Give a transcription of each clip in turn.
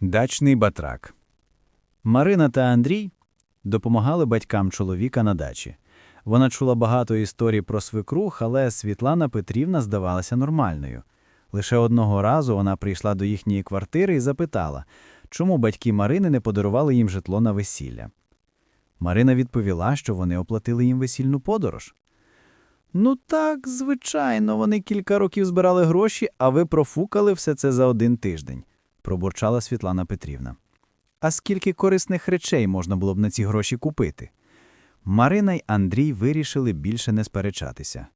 Дачний батрак. Марина та Андрій допомагали батькам чоловіка на дачі. Вона чула багато історій про свекрух, але Світлана Петрівна здавалася нормальною. Лише одного разу вона прийшла до їхньої квартири і запитала, чому батьки Марини не подарували їм житло на весілля. Марина відповіла, що вони оплатили їм весільну подорож. Ну так, звичайно, вони кілька років збирали гроші, а ви профукали все це за один тиждень, пробурчала Світлана Петрівна. А скільки корисних речей можна було б на ці гроші купити? Марина й Андрій вирішили більше не сперечатися.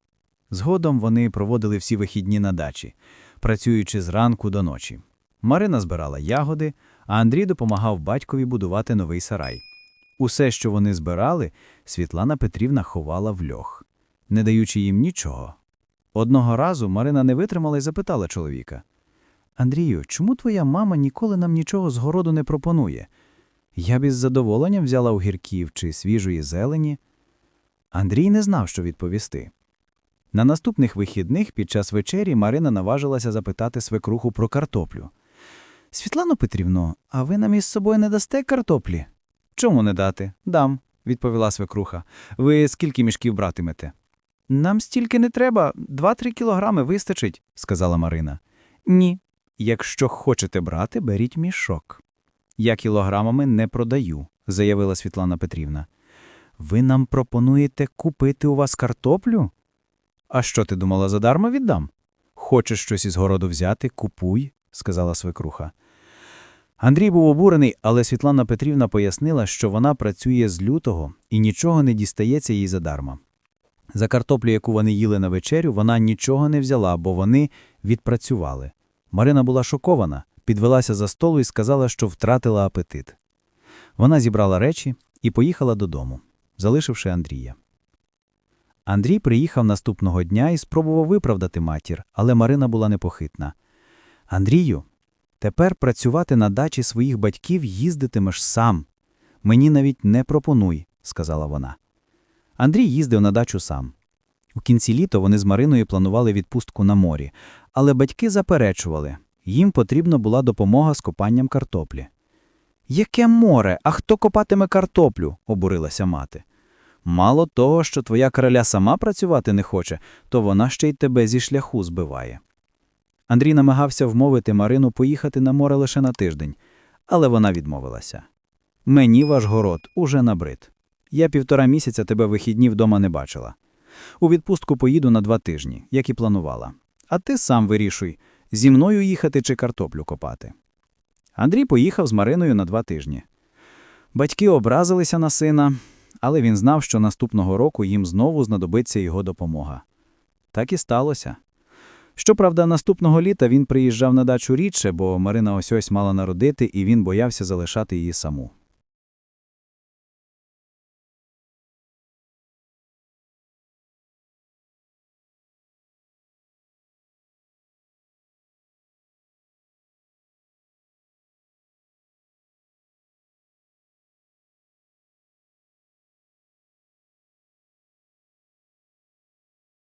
Згодом вони проводили всі вихідні на дачі, працюючи зранку до ночі. Марина збирала ягоди, а Андрій допомагав батькові будувати новий сарай. Усе, що вони збирали, Світлана Петрівна ховала в льох, не даючи їм нічого. Одного разу Марина не витримала і запитала чоловіка. Андрію, чому твоя мама ніколи нам нічого з городу не пропонує? Я б із задоволенням взяла огірків чи свіжої зелені. Андрій не знав, що відповісти. На наступних вихідних під час вечері Марина наважилася запитати свекруху про картоплю. Світлано Петрівно, а ви нам із собою не дасте картоплі? Чому не дати? Дам, відповіла свекруха. Ви скільки мішків братимете? Нам стільки не треба, два-три кілограми вистачить, сказала Марина. Ні. Якщо хочете брати, беріть мішок. Я кілограмами не продаю, заявила Світлана Петрівна. Ви нам пропонуєте купити у вас картоплю? А що ти думала, задарма віддам? Хочеш щось із городу взяти, купуй, сказала свекруха. Андрій був обурений, але Світлана Петрівна пояснила, що вона працює з лютого і нічого не дістається їй задарма. За картоплю, яку вони їли на вечерю, вона нічого не взяла, бо вони відпрацювали. Марина була шокована, підвелася за столу і сказала, що втратила апетит. Вона зібрала речі і поїхала додому, залишивши Андрія. Андрій приїхав наступного дня і спробував виправдати матір, але Марина була непохитна. Андрію, тепер працювати на дачі своїх батьків їздитимеш сам. Мені навіть не пропонуй, сказала вона. Андрій їздив на дачу сам. У кінці літа вони з Мариною планували відпустку на морі, але батьки заперечували. Їм потрібна була допомога з копанням картоплі. Яке море? А хто копатиме картоплю? обурилася мати. Мало того, що твоя короля сама працювати не хоче, то вона ще й тебе зі шляху збиває. Андрій намагався вмовити Марину поїхати на море лише на тиждень, але вона відмовилася. Мені ваш город уже набрид. Я півтора місяця тебе вихідні вдома не бачила. У відпустку поїду на два тижні, як і планувала. А ти сам вирішуй, зі мною їхати чи картоплю копати. Андрій поїхав з Мариною на два тижні. Батьки образилися на сина, але він знав, що наступного року їм знову знадобиться його допомога. Так і сталося. Щоправда, наступного літа він приїжджав на дачу рідше, бо Марина ось ось мала народити, і він боявся залишати її саму.